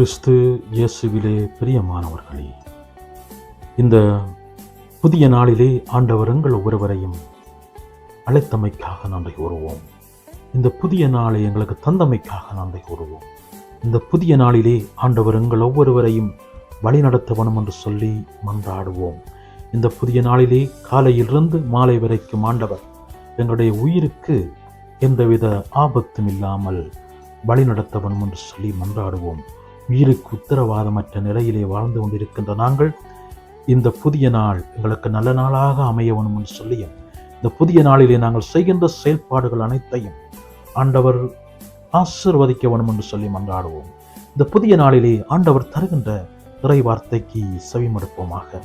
கிறிஸ்து இயேசுவிலே பிரியமானவர்களே இந்த புதிய நாளிலே ஆண்டவர் எங்கள் ஒவ்வொருவரையும் அழைத்தமைக்காக நன்றி கூறுவோம். இந்த புதிய நாளை எங்களுக்கு தந்தமைக்காக நன்றி கூறுவோம். இந்த புதிய நாளிலே ஆண்டவர் எங்கள் ஒவ்வொருவரையும் வழிநடத்த வேணும் என்று சொல்லி மன்றாடுவோம். இந்த புதிய நாளிலே காலையிலிருந்து மாலை வரைக்கும் ஆண்டவர் எங்களுடைய உயிருக்கு எந்தவித ஆபத்தும் இல்லாமல் வழிநடத்தவனும் என்று சொல்லி மன்றாடுவோம். உயிருக்கு உத்தரவாதமற்ற நிலையிலே வாழ்ந்து கொண்டிருக்கின்ற நாங்கள் இந்த புதிய நாள் எங்களுக்கு நல்ல நாளாக அமைய வேணும் என்று சொல்லியும் இந்த புதிய நாளிலே நாங்கள் செய்கின்ற செயல்பாடுகள் அனைத்தையும் ஆண்டவர் ஆசிர்வதிக்க வேணும் என்று சொல்லி மன்றாடுவோம். இந்த புதிய நாளிலே ஆண்டவர் தருகின்ற இறை வார்த்தைக்கு செவிமடுப்போமாக.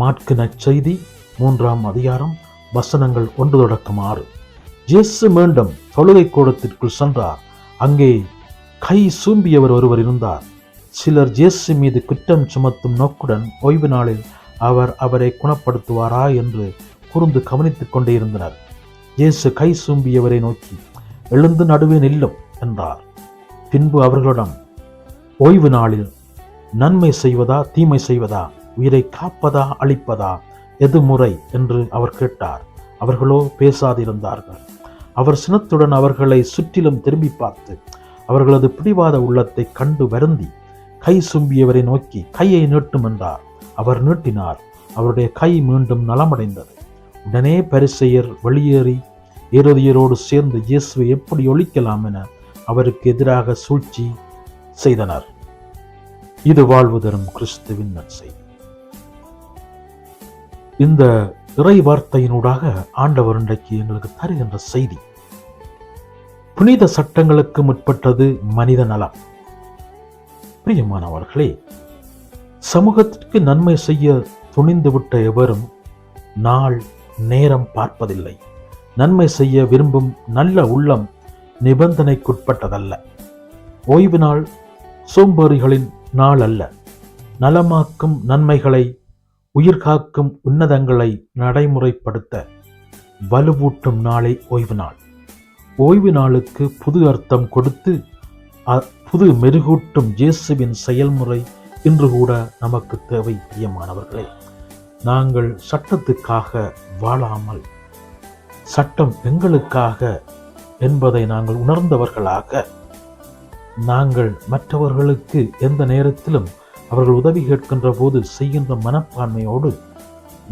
மாட்கு நற்செய்தி மூன்றாம் அதிகாரம் வசனங்கள் ஒன்று தொடக்கம் ஆறு. ஜேசு மீண்டும் தொழுகை கூடத்திற்குள் சென்றார். அங்கே கை சூம்பியவர் ஒருவர் இருந்தார். சிலர் ஜேசு மீது குற்றம் சுமத்தும் நோக்குடன் ஓய்வு நாளில் அவர் அவரை குணப்படுத்துவாரா என்று கூர்ந்து கவனித்துக் கொண்டே இருந்தனர். இயேசு கை சூம்பியவரை நோக்கி எழுந்து நடுவே நில்லும் என்றார். பின்பு அவர்களிடம் ஓய்வு நாளில் நன்மை செய்வதா தீமை செய்வதா உயிரை காப்பதா அழிப்பதா எது முறை? என்று அவர் கேட்டார். அவர்களோ பேசாதிருந்தார்கள். அவர் சினத்துடன் அவர்களை சுற்றிலும் திரும்பி பார்த்து அவர்களது பிடிவாத உள்ளத்தை கண்டு வருந்தி கை சும்பியவரை நோக்கி கையை நீட்டும் என்றார். அவர் நீட்டினார். அவருடைய கை மீண்டும் நலமடைந்தது. உடனே பரிசெயர் வெளியேறி ஏரோதியரோடு சேர்ந்து இயேசுவை எப்படி ஒழிக்கலாம் என அவருக்கு எதிராக சூழ்ச்சி செய்தனர். இது வாழ்வு தரும் கிறிஸ்துவின் நற்செய்தி. இந்த இறை வார்த்தையினூடாக ஆண்டவர் இன்றைக்கு எங்களுக்கு தருகின்ற செய்தி புனித சட்டங்களுக்கு முற்பட்டது மனித நலம். பிரியமானவர்களே சமூகத்திற்கு நன்மை செய்ய துணிந்துவிட்ட எவரும் நாள் நேரம் பார்ப்பதில்லை. நன்மை செய்ய விரும்பும் நல்ல உள்ளம் நிபந்தனைக்குட்பட்டதல்ல. ஓய்வு நாள் சோம்பேறிகளின் நாள் அல்ல. நலமாக்கும் நன்மைகளை உயிர்காக்கும் உன்னதங்களை நடைமுறைப்படுத்த வலுவூட்டும் நாளை ஓய்வு நாள் ஓய்வு நாளுக்கு புது அர்த்தம் கொடுத்து அ- புது மெருகூட்டும் இயேசுவின் செயல்முறை இன்று கூட நமக்கு தேவை பிரியமானவர்களே. நாங்கள் சட்டத்துக்காக வாழாமல் சட்டம் எங்களுக்காக என்பதை நாங்கள் உணர்ந்தவர்களாக நாங்கள் மற்றவர்களுக்கு எந்த நேரத்திலும் அவர்கள் உதவி கேட்கின்ற போது செய்கின்ற மனப்பான்மையோடு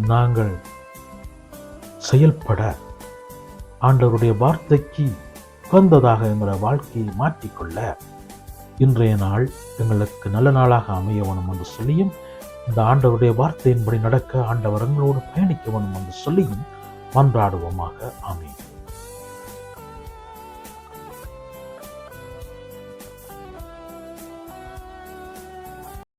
நாங்கள் செயல்பட ஆண்டவருடைய வார்த்தைக்கு உகந்ததாக எங்களுடைய வாழ்க்கையை மாற்றிக்கொள்ள இன்றைய நாள் எங்களுக்கு நல்ல நாளாக அமைய வேணும் என்று சொல்லியும் இந்த ஆண்டவருடைய வார்த்தையின்படி நடக்க ஆண்டவர் எங்களோடு பயணிக்க வேணும் என்று சொல்லியும் மன்றாடுவோமாக. அமையும்